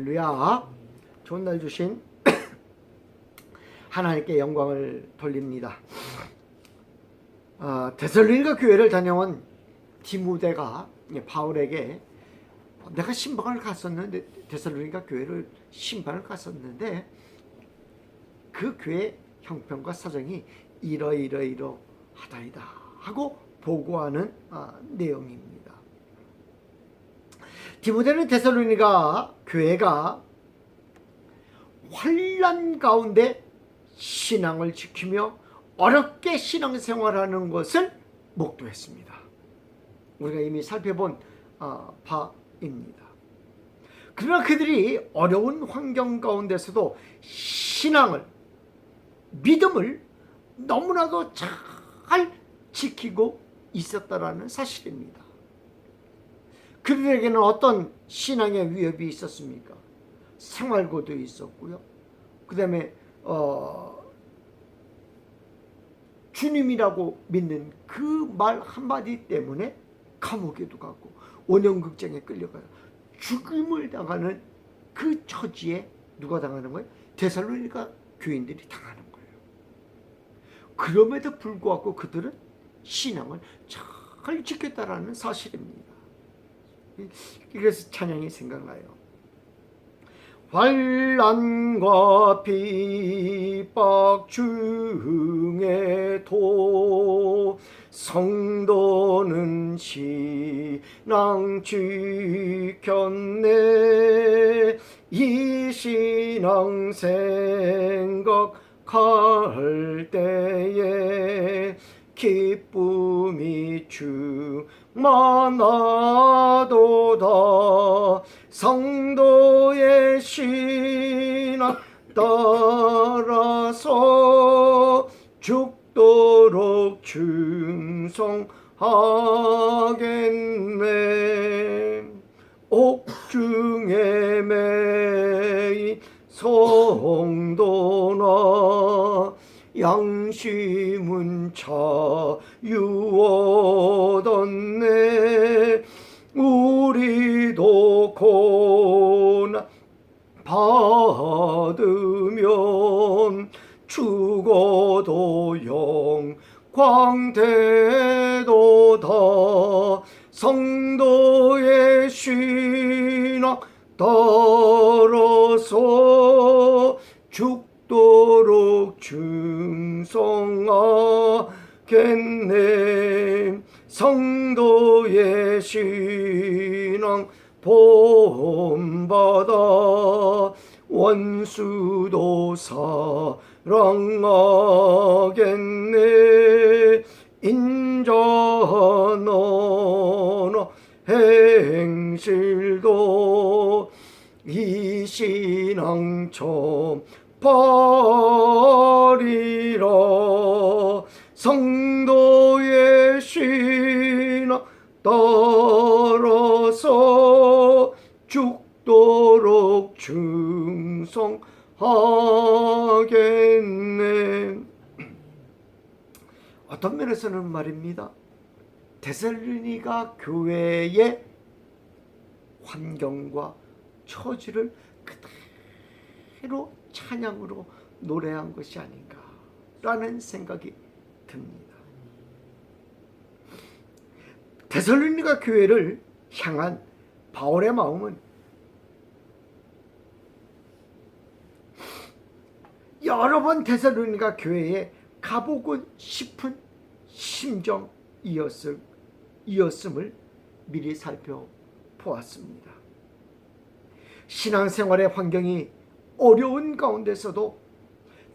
할렐루야 좋은 날 주신 하나님께 영광을 돌립니다. 아, 데살로니가 교회를 다녀온 디모데가 바울에게 내가 신방을 갔었는데 데살로니가 교회를 신방을 갔었는데 그 교회 형편과 사정이 이러이러이러 하다이다 하고 보고하는 아, 내용입니다. 디모데는 데살로니가 교회가 환란 가운데 신앙을 지키며 어렵게 신앙생활하는 것을 목도했습니다. 우리가 이미 살펴본 어, 바입니다. 그러나 그들이 어려운 환경 가운데서도 신앙을 믿음을 너무나도 잘 지키고 있었다라는 사실입니다. 그들에게는 어떤 신앙의 위협이 있었습니까? 생활고도 있었고요. 그 다음에 어, 주님이라고 믿는 그 말 한마디 때문에 감옥에도 가고 원형극장에 끌려가요. 죽임을 당하는 그 처지에 누가 당하는 거예요? 데살로니가 교인들이 당하는 거예요. 그럼에도 불구하고 그들은 신앙을 잘 지켰다라는 사실입니다. 그래서 찬양이 생각나요. 환란과 핍박 중에도 성도는 신앙 지켰네 이 신앙 생각할 때에 기쁨이 충 만하도다. 성도의 신앙 따라서 죽도록 충성하겠네. 옥중에 매인 성도나 양심은 자유하던 영광되도다 성도의 신앙 따라서 죽도록 충성하겠네. 성도의 신앙 본받아 원수도 사 랑하겠네. 인자너나 행실도 이 신앙 좀 버리라 성도의 신앙 따라서 죽도록 충성하 겠네 어떤 면에서는 말입니다 데살로니가 교회의 환경과 처지를 그대로 찬양으로 노래한 것이 아닌가라는 생각이 듭니다. 데살로니가 교회를 향한 바울의 마음은 여러 번 데살로니가 교회에 가보고 싶은 심정이었을 이었음을 미리 살펴보았습니다. 신앙생활의 환경이 어려운 가운데서도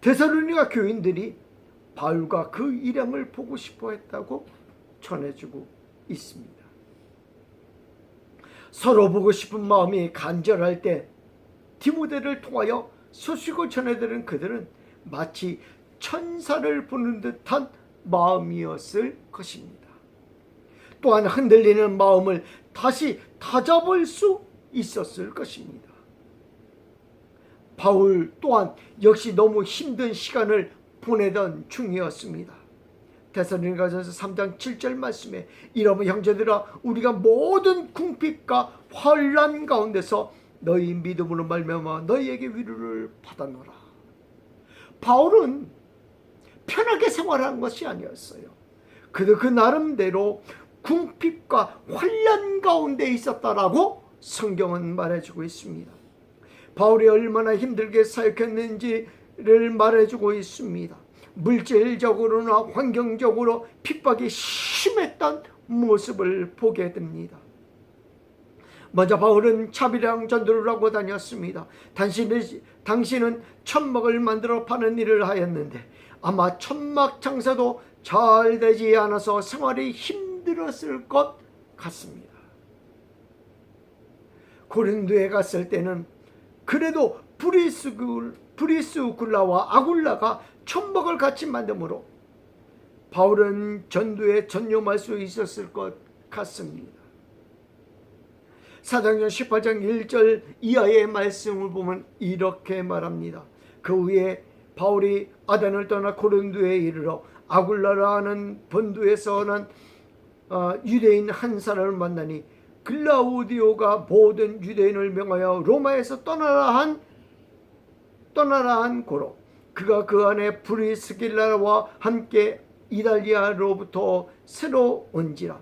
데살로니가 교인들이 바울과 그 일행을 보고 싶어 했다고 전해주고 있습니다. 서로 보고 싶은 마음이 간절할 때 디모데를 통하여 소식을 전해들은 그들은 마치 천사를 보는 듯한 마음이었을 것입니다. 또한 흔들리는 마음을 다시 다잡을 수 있었을 것입니다. 바울 또한 역시 너무 힘든 시간을 보내던 중이었습니다. 데살로니가전서 3장 7절 말씀에 이러면 형제들아 우리가 모든 궁핍과 환란 가운데서 너희 믿음으로 말미암아 너희에게 위로를 받아노라. 바울은 편하게 생활하는 것이 아니었어요. 그도 그 나름대로 궁핍과 환란 가운데 있었다라고 성경은 말해주고 있습니다. 바울이 얼마나 힘들게 사역했는지를 말해주고 있습니다. 물질적으로나 환경적으로 핍박이 심했던 모습을 보게 됩니다. 먼저 바울은 차비랑 전도를 하고 다녔습니다. 당신은, 당신은 천막을 만들어 파는 일을 하였는데 아마 천막 장사도 잘 되지 않아서 생활이 힘들었을 것 같습니다. 고린도에 갔을 때는 그래도 브리스굴, 브리스굴라와 아굴라가 천막을 같이 만들므로 바울은 전도에 전념할 수 있었을 것 같습니다. 사도행전 18장 1절 이하의 말씀을 보면 이렇게 말합니다. 그 후에 바울이 아단을 떠나 고린도에 이르러 아굴라라는 본도에서 난 어, 유대인 한 사람을 만나니 글라우디오가 모든 유대인을 명하여 로마에서 떠나라 한 떠나라 한 고로 그가 그 안에 브리스길라와 함께 이달리아로부터 새로 온지라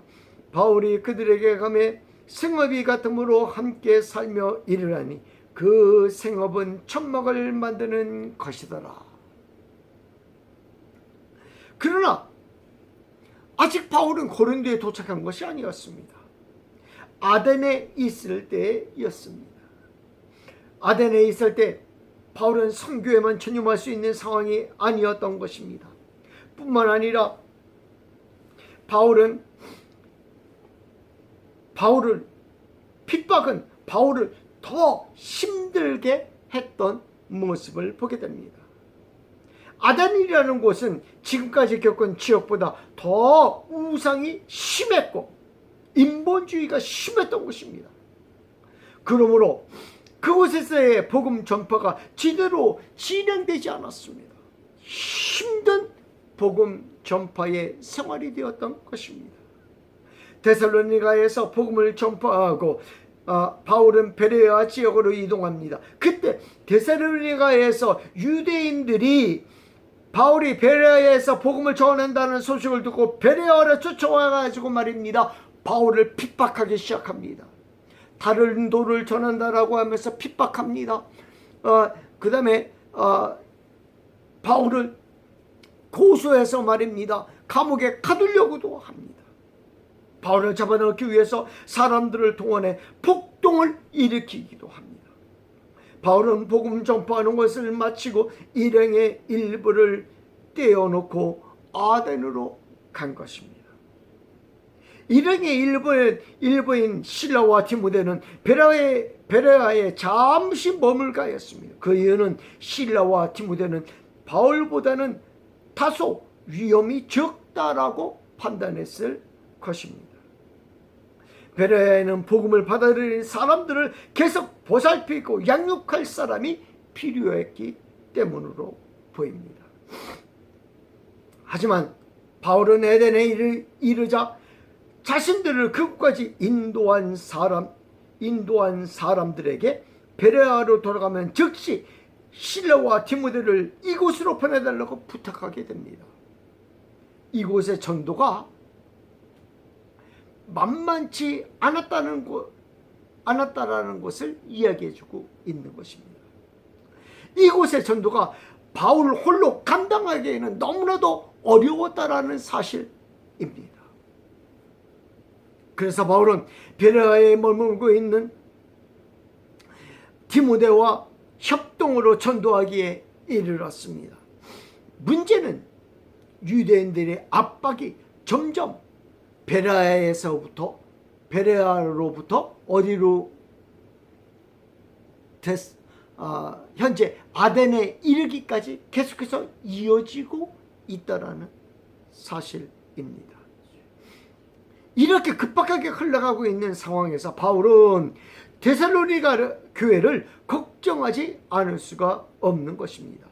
바울이 그들에게 가매 생업이 같음으로 함께 살며 이르라니 그 생업은 천막을 만드는 것이더라. 그러나 아직 바울은 고린도에 도착한 것이 아니었습니다. 아덴에 있을 때였습니다. 아덴에 있을 때 바울은 선교에만 전념할 수 있는 상황이 아니었던 것입니다. 뿐만 아니라 바울은 바울을 핍박은 바울을 더 힘들게 했던 모습을 보게 됩니다. 아단이라는 곳은 지금까지 겪은 지역보다 더 우상이 심했고 인본주의가 심했던 곳입니다. 그러므로 그곳에서의 복음 전파가 제대로 진행되지 않았습니다. 힘든 복음 전파의 생활이 되었던 것입니다. 데살로니가에서 복음을 전파하고 어, 바울은 베레아 지역으로 이동합니다. 그때 데살로니가에서 유대인들이 바울이 베레아에서 복음을 전한다는 소식을 듣고 베레아를 쫓아와 가지고 말입니다. 바울을 핍박하기 시작합니다. 다른 도를 전한다라고 하면서 핍박합니다. 어, 그 다음에 어, 바울을 고소해서 말입니다. 감옥에 가두려고도 합니다. 바울을 잡아넣기 위해서 사람들을 동원해 폭동을 일으키기도 합니다. 바울은 복음 전파하는 것을 마치고 일행의 일부를 떼어놓고 아덴으로 간 것입니다. 일행의 일부인, 일부인 신라와 디모데는 베레아에, 베레아에 잠시 머물가였습니다. 그 이유는 신라와 디모데는 바울보다는 다소 위험이 적다라고 판단했을 것입니다. 베레아에는 복음을 받아들인 사람들을 계속 보살피고 양육할 사람이 필요했기 때문으로 보입니다. 하지만 바울은 에덴에 이르, 이르자 자신들을 그곳까지 인도한 사람, 인도한 사람들에게 베레아로 돌아가면 즉시 실라와 디모데를 이곳으로 보내달라고 부탁하게 됩니다. 이곳의 전도가 만만치 않았다는 것, 않았다라는 것을 이야기해주고 있는 것입니다. 이곳의 전도가 바울 홀로 감당하기에는 너무나도 어려웠다라는 사실입니다. 그래서 바울은 베레아에 머물고 있는 디모데와 협동으로 전도하기에 이르렀습니다. 문제는 유대인들의 압박이 점점 베레아에서부터 베레아로부터 어디로 됐, 어, 현재 아덴에 이르기까지 계속해서 이어지고 있다라는 사실입니다. 이렇게 급박하게 흘러가고 있는 상황에서 바울은 데살로니가 교회를 걱정하지 않을 수가 없는 것입니다.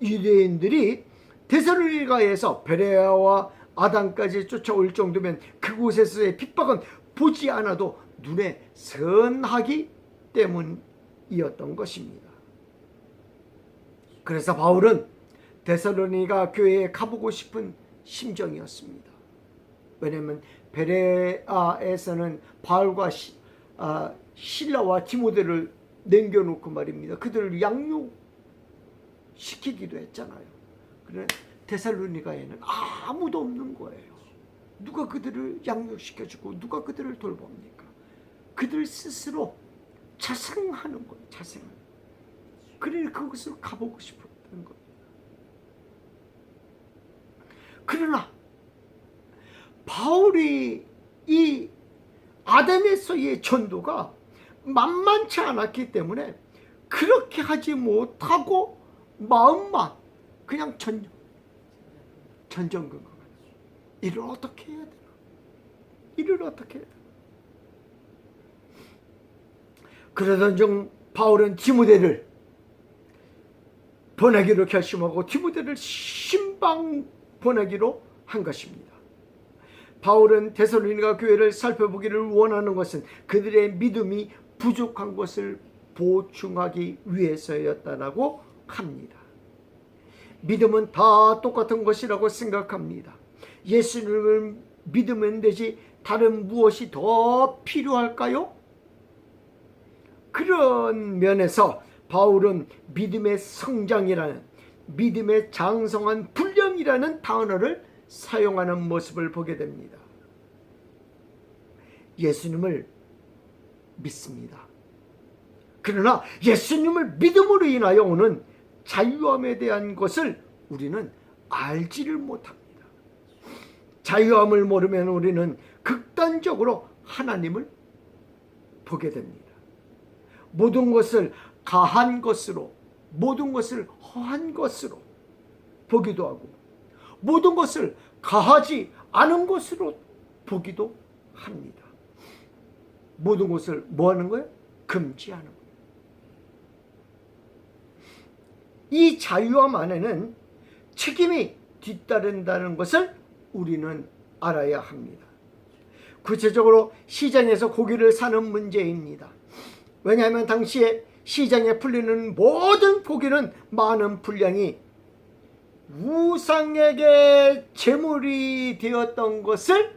유대인들이 데살로니가에서 베레아와 아담까지 쫓아올 정도면 그곳에서의 핍박은 보지 않아도 눈에 선하기 때문이었던 것입니다. 그래서 바울은 데살로니가 교회에 가보고 싶은 심정이었습니다. 왜냐하면 베레아에서는 바울과 시, 아, 신라와 디모데를 남겨놓고 말입니다. 그들을 양육시키기도 했잖아요. 그런 데 데살로니가에는 아무도 없는 거예요. 누가 그들을 양육시켜주고 누가 그들을 돌봅니까? 그들 스스로 자생하는 거예요. 자생. 그러니 그곳으로 가보고 싶었던 거예요. 그러나 바울이 이 아덴에서의 전도가 만만치 않았기 때문에 그렇게 하지 못하고 마음만 그냥 전 전전긍긍 이를 어떻게 해야 되나? 이를 어떻게 해야 되나? 그러던 중 바울은 디모데를 보내기로 결심하고 디모데를 신방 보내기로 한 것입니다. 바울은 데살로니가 교회를 살펴보기를 원하는 것은 그들의 믿음이 부족한 것을 보충하기 위해서였다라고 합니다. 믿음은 다 똑같은 것이라고 생각합니다. 예수님을 믿으면 되지 다른 무엇이 더 필요할까요? 그런 면에서 바울은 믿음의 성장이라는 믿음의 장성한 분량이라는 단어를 사용하는 모습을 보게 됩니다. 예수님을 믿습니다. 그러나 예수님을 믿음으로 인하여 오는 자유함에 대한 것을 우리는 알지를 못합니다. 자유함을 모르면 우리는 극단적으로 하나님을 보게 됩니다. 모든 것을 가한 것으로, 모든 것을 허한 것으로 보기도 하고, 모든 것을 가하지 않은 것으로 보기도 합니다. 모든 것을 뭐 하는 거예요? 금지하는 거예요. 이 자유함 안에는 책임이 뒤따른다는 것을 우리는 알아야 합니다. 구체적으로 시장에서 고기를 사는 문제입니다. 왜냐하면 당시에 시장에 풀리는 모든 고기는 많은 분량이 우상에게 제물이 되었던 것을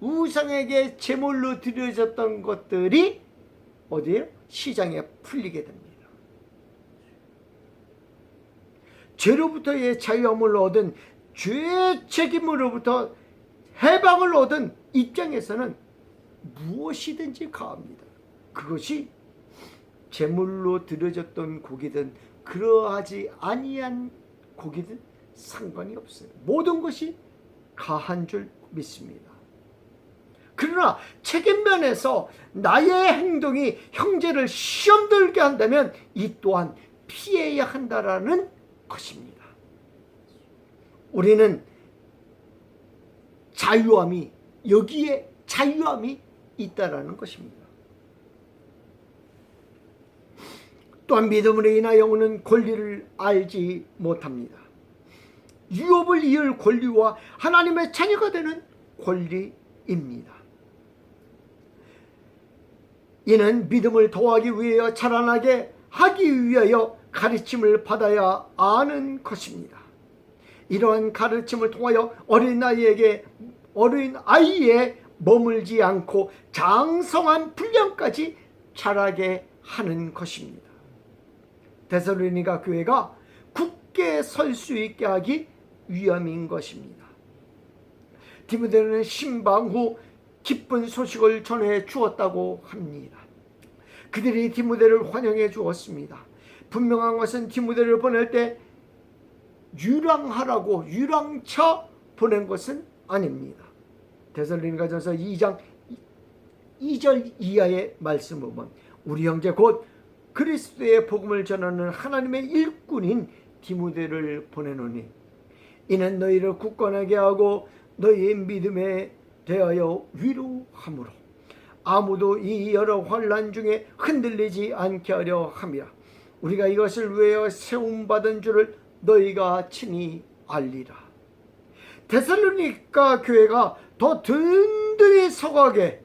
우상에게 제물로 드려졌던 것들이 어디에 시장에 풀리게 됩니다. 죄로부터의 자유함을 얻은 죄 책임으로부터 해방을 얻은 입장에서는 무엇이든지 가합니다. 그것이 제물로 드려졌던 고기든 그러하지 아니한 고기든 상관이 없어요. 모든 것이 가한 줄 믿습니다. 그러나 책임면에서 나의 행동이 형제를 시험 들게 한다면 이 또한 피해야 한다라는 것입니다. 우리는 자유함이 여기에 자유함이 있다라는 것입니다. 또한 믿음으로 인하여 오는 권리를 알지 못합니다. 유업을 이을 권리와 하나님의 자녀가 되는 권리입니다. 이는 믿음을 더하기 위하여 자라나게 하기 위하여 가르침을 받아야 아는 것입니다. 이러한 가르침을 통하여 어린 아이에게 어린 아이에 머물지 않고 장성한 분량까지 자라게 하는 것입니다. 데살로니가 교회가 굳게 설 수 있게 하기 위함인 것입니다. 디모데는 신방 후 기쁜 소식을 전해 주었다고 합니다. 그들이 디모데를 환영해 주었습니다. 분명한 것은 디모데를 보낼 때 유랑하라고 유랑차 보낸 것은 아닙니다. 데살로니가전서 2장 2절 이하의 말씀을 보면 우리 형제 곧 그리스도의 복음을 전하는 하나님의 일꾼인 디모데를 보내노니 이는 너희를 굳건하게 하고 너희의 믿음에 대하여 위로함으로 아무도 이 여러 환란 중에 흔들리지 않게 하려 함이라 우리가 이것을 위하여 세움 받은 줄을 너희가 친히 알리라 데살로니가 교회가 더 든든히 서가게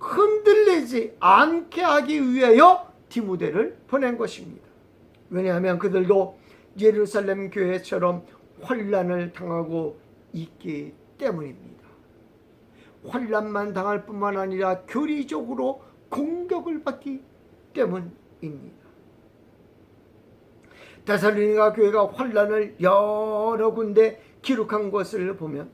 흔들리지 않게 하기 위하여 디모데를 보낸 것입니다. 왜냐하면 그들도 예루살렘 교회처럼 환란을 당하고 있기 때문입니다. 환란만 당할 뿐만 아니라 교리적으로 공격을 받기 때문입니다. 데살로니가 교회가 환란을 여러 군데 기록한 것을 보면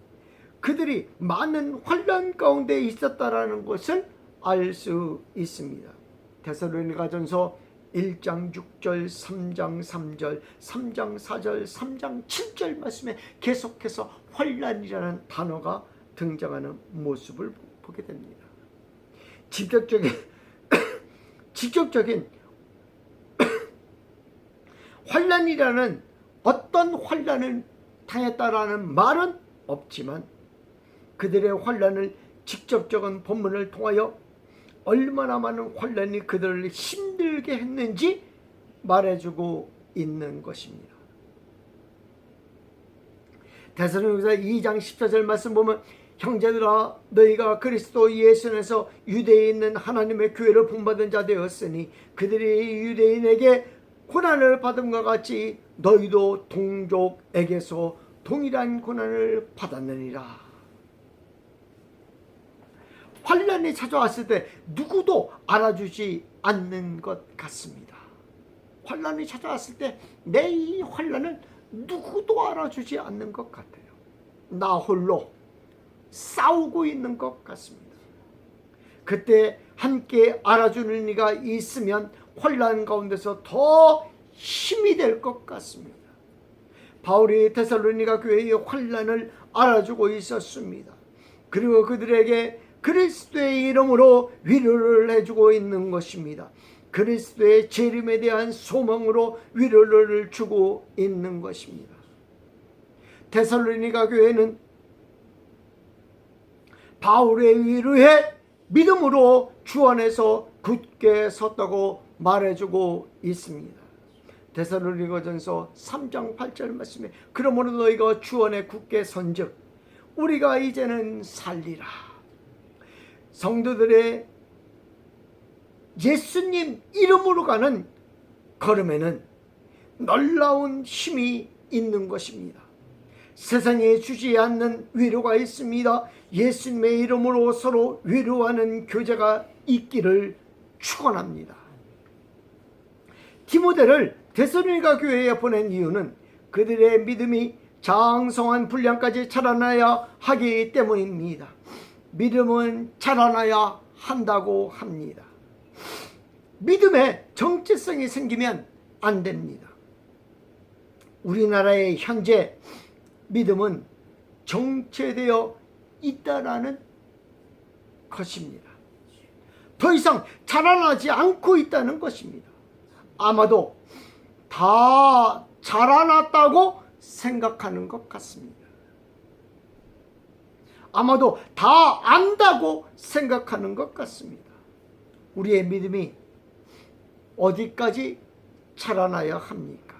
그들이 많은 환란 가운데 있었다라는 것을 알 수 있습니다. 데살로니가전서 1장 6절, 3장 3절, 3장 4절, 3장 7절 말씀에 계속해서 환란이라는 단어가 등장하는 모습을 보게 됩니다. 직접적인 직접적인 환란이라는 어떤 환란을 당했다라는 말은 없지만 그들의 환란을 직접적인 본문을 통하여 얼마나 많은 환란이 그들을 힘들게 했는지 말해주고 있는 것입니다. 대사로니서 2장 14절 말씀 보면 형제들아 너희가 그리스도 예수 안에서 유대에 있는 하나님의 교회를 본받은 자 되었으니 그들이 유대인에게 고난을 받음과 같이 너희도 동족에게서 동일한 고난을 받았느니라. 환란이 찾아왔을 때 누구도 알아주지 않는 것 같습니다. 환란이 찾아왔을 때 내 이 환란을 누구도 알아주지 않는 것 같아요. 나 홀로 싸우고 있는 것 같습니다. 그때 함께 알아주는 이가 있으면 환란 가운데서 더 힘이 될 것 같습니다. 바울이 테살로니가 교회의 환란을 알아주고 있었습니다. 그리고 그들에게 그리스도의 이름으로 위로를 해주고 있는 것입니다. 그리스도의 재림에 대한 소망으로 위로를 주고 있는 것입니다. 테살로니가 교회는 바울의 위로에 믿음으로 주 안에서 굳게 섰다고 말해주고 있습니다. 데살로니가전서 3장 8절 말씀에 그러므로 너희가 주 안에 굳게 선즉 우리가 이제는 살리라. 성도들의 예수님 이름으로 가는 걸음에는 놀라운 힘이 있는 것입니다. 세상에 주지 않는 위로가 있습니다. 예수님의 이름으로 서로 위로하는 교제가 있기를 축원합니다. 디모데를 데살로니가 교회에 보낸 이유는 그들의 믿음이 장성한 분량까지 자라나야 하기 때문입니다. 믿음은 자라나야 한다고 합니다. 믿음에 정체성이 생기면 안 됩니다. 우리나라의 현재 믿음은 정체되어 있다라는 것입니다. 더 이상 자라나지 않고 있다는 것입니다. 아마도 다 자라났다고 생각하는 것 같습니다. 아마도 다 안다고 생각하는 것 같습니다. 우리의 믿음이 어디까지 자라나야 합니까?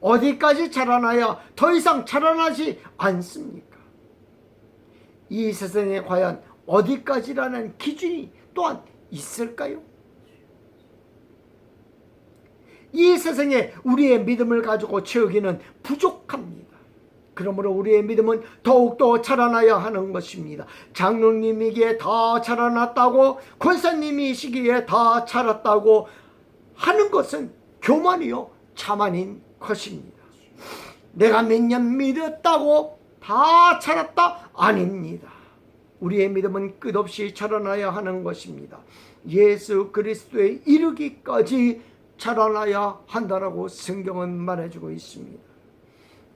어디까지 자라나야 더 이상 자라나지 않습니까? 이 세상에 과연 어디까지라는 기준이 또한 있을까요? 이 세상에 우리의 믿음을 가지고 채우기는 부족합니다. 그러므로 우리의 믿음은 더욱더 자라나야 하는 것입니다. 장로님이기에 다 자라났다고 권사님이시기에 다 자랐다고 하는 것은 교만이요 자만인 것입니다. 내가 몇 년 믿었다고 다 자랐다 아닙니다. 우리의 믿음은 끝없이 자라나야 하는 것입니다. 예수 그리스도에 이르기까지 자라나야 한다라고 성경은 말해주고 있습니다.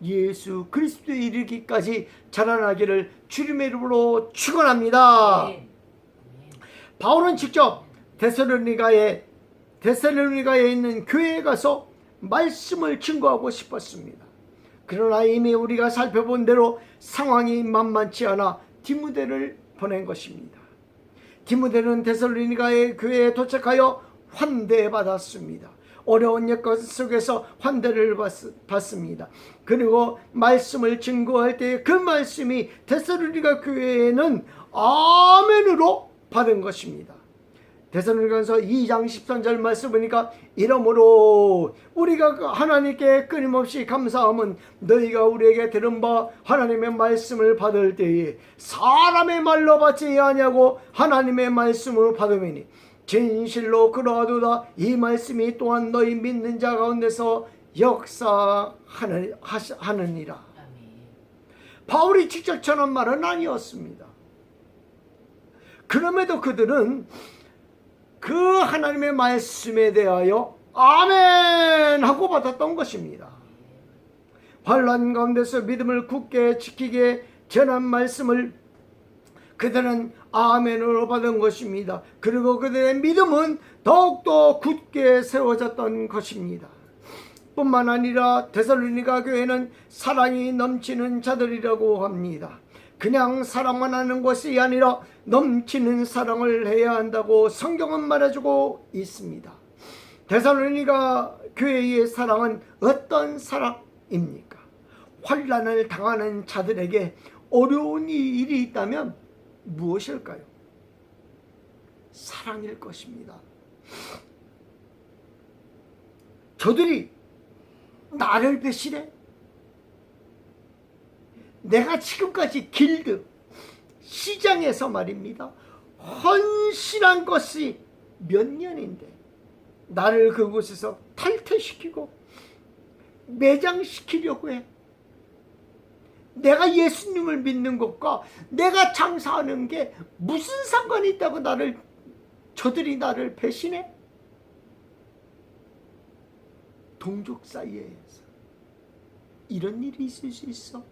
예수 그리스도에 이르기까지 자라나기를 주님의 이름으로 축원합니다. 바울은 직접 데살로니가에 데살로니가에 있는 교회에 가서 말씀을 증거하고 싶었습니다. 그러나 이미 우리가 살펴본 대로 상황이 만만치 않아 디무데를 보낸 것입니다. 디무데는 데살로니가의 교회에 도착하여 환대받았습니다. 어려운 여건 속에서 환대를 받습니다. 그리고 말씀을 증거할 때 그 말씀이 데살로니가 교회에는 아멘으로 받은 것입니다. 대선을간서 2장 13절 말씀 보니까 이러므로 우리가 그 하나님께 끊임없이 감사함은 너희가 우리에게 들은 바 하나님의 말씀을 받을 때에 사람의 말로 받지 아니하고 하나님의 말씀으로 받으니 진실로 그러하도다 이 말씀이 또한 너희 믿는 자 가운데서 역사하는 하느니라. 아멘. 바울이 직접 전한 말은 아니었습니다. 그럼에도 그들은 그 하나님의 말씀에 대하여 아멘 하고 받았던 것입니다. 환란 가운데서 믿음을 굳게 지키게 전한 말씀을 그들은 아멘으로 받은 것입니다. 그리고 그들의 믿음은 더욱더 굳게 세워졌던 것입니다. 뿐만 아니라 데살로니가 교회는 사랑이 넘치는 자들이라고 합니다. 그냥 사랑만 하는 것이 아니라 넘치는 사랑을 해야 한다고 성경은 말해주고 있습니다. 데살로니가 교회의 사랑은 어떤 사랑입니까? 환란을 당하는 자들에게 어려운 일이 있다면 무엇일까요? 사랑일 것입니다. 저들이 나를 배신해? 내가 지금까지 길드, 시장에서 말입니다. 헌신한 것이 몇 년인데 나를 그곳에서 탈퇴시키고 매장시키려고 해. 내가 예수님을 믿는 것과 내가 장사하는 게 무슨 상관이 있다고 나를 저들이 나를 배신해? 동족 사이에서 이런 일이 있을 수 있어?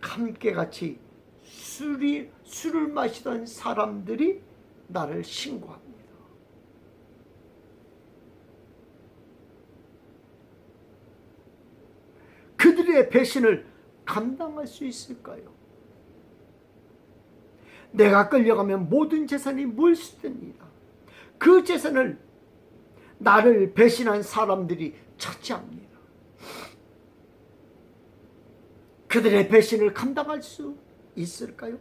함께 같이 술이 술을 마시던 사람들이 나를 신고합니다. 그들의 배신을 감당할 수 있을까요? 내가 끌려가면 모든 재산이 몰수됩니다. 그 재산을 나를 배신한 사람들이 차지합니다. 그들의 배신을 감당할 수 있을까요?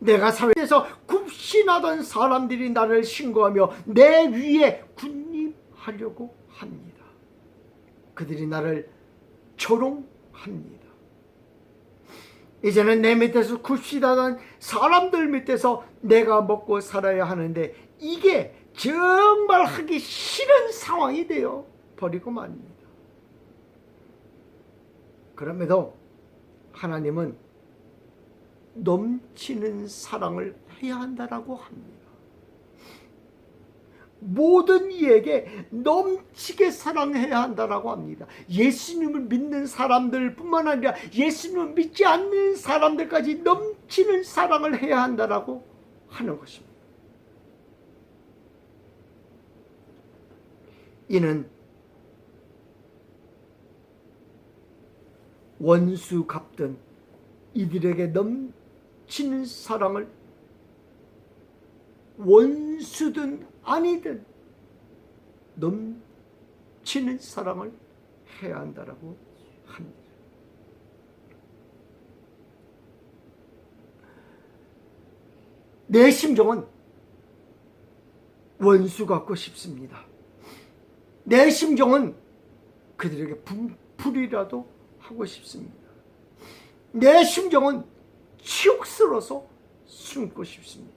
내가 사회에서 굽신하던 사람들이 나를 신고하며 내 위에 군림하려고 합니다. 그들이 나를 조롱합니다. 이제는 내 밑에서 굽시다던 사람들 밑에서 내가 먹고 살아야 하는데 이게 정말 하기 싫은 상황이 되어 버리고 말입니다. 그럼에도 하나님은 넘치는 사랑을 해야 한다라고 합니다. 모든 이에게 넘치게 사랑해야 한다라고 합니다. 예수님을 믿는 사람들뿐만 아니라 예수님을 믿지 않는 사람들까지 넘치는 사랑을 해야 한다라고 하는 것입니다. 이는 원수 갚던 이들에게 넘치는 사랑을 원수든 아니든 넘치는 사랑을 해야 한다라고 합니다. 내 심정은 원수 갖고 싶습니다. 내 심정은 그들에게 분풀이라도 하고 싶습니다. 내 심정은 치욕스러워서 숨고 싶습니다.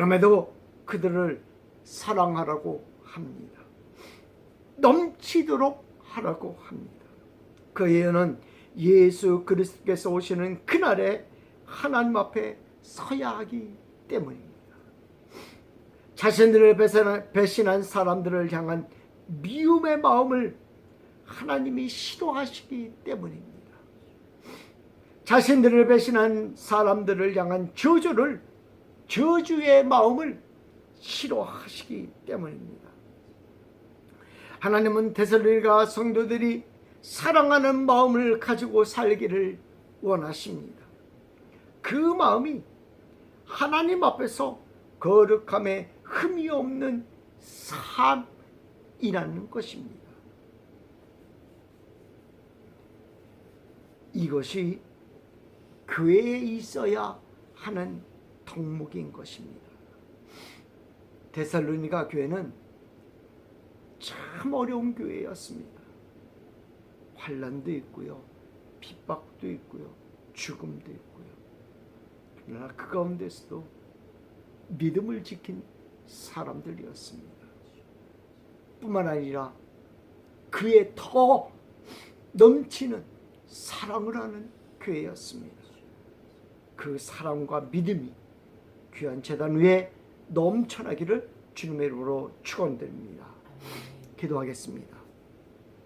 그럼에도 그들을 사랑하라고 합니다. 넘치도록 하라고 합니다. 그 예언은 예수 그리스도께서 오시는 그날에 하나님 앞에 서야 하기 때문입니다. 자신들을 배신한 사람들을 향한 미움의 마음을 하나님이 싫어하시기 때문입니다. 자신들을 배신한 사람들을 향한 저주를 저주의 마음을 싫어하시기 때문입니다. 하나님은 데살로니가 성도들이 사랑하는 마음을 가지고 살기를 원하십니다. 그 마음이 하나님 앞에서 거룩함에 흠이 없는 삶이라는 것입니다. 이것이 교회에 있어야 하는 덕목인 것입니다. 데살로니가 교회는 참 어려운 교회였습니다. 환란도 있고요, 핍박도 있고요, 죽음도 있고요. 그러나 그 가운데서도 믿음을 지킨 사람들이었습니다. 뿐만 아니라 그의 더 넘치는 사랑을 하는 교회였습니다. 그 사랑과 믿음이 귀한 재단 위에 넘쳐나기를 주님의 이름으로 축원드립니다. 기도하겠습니다.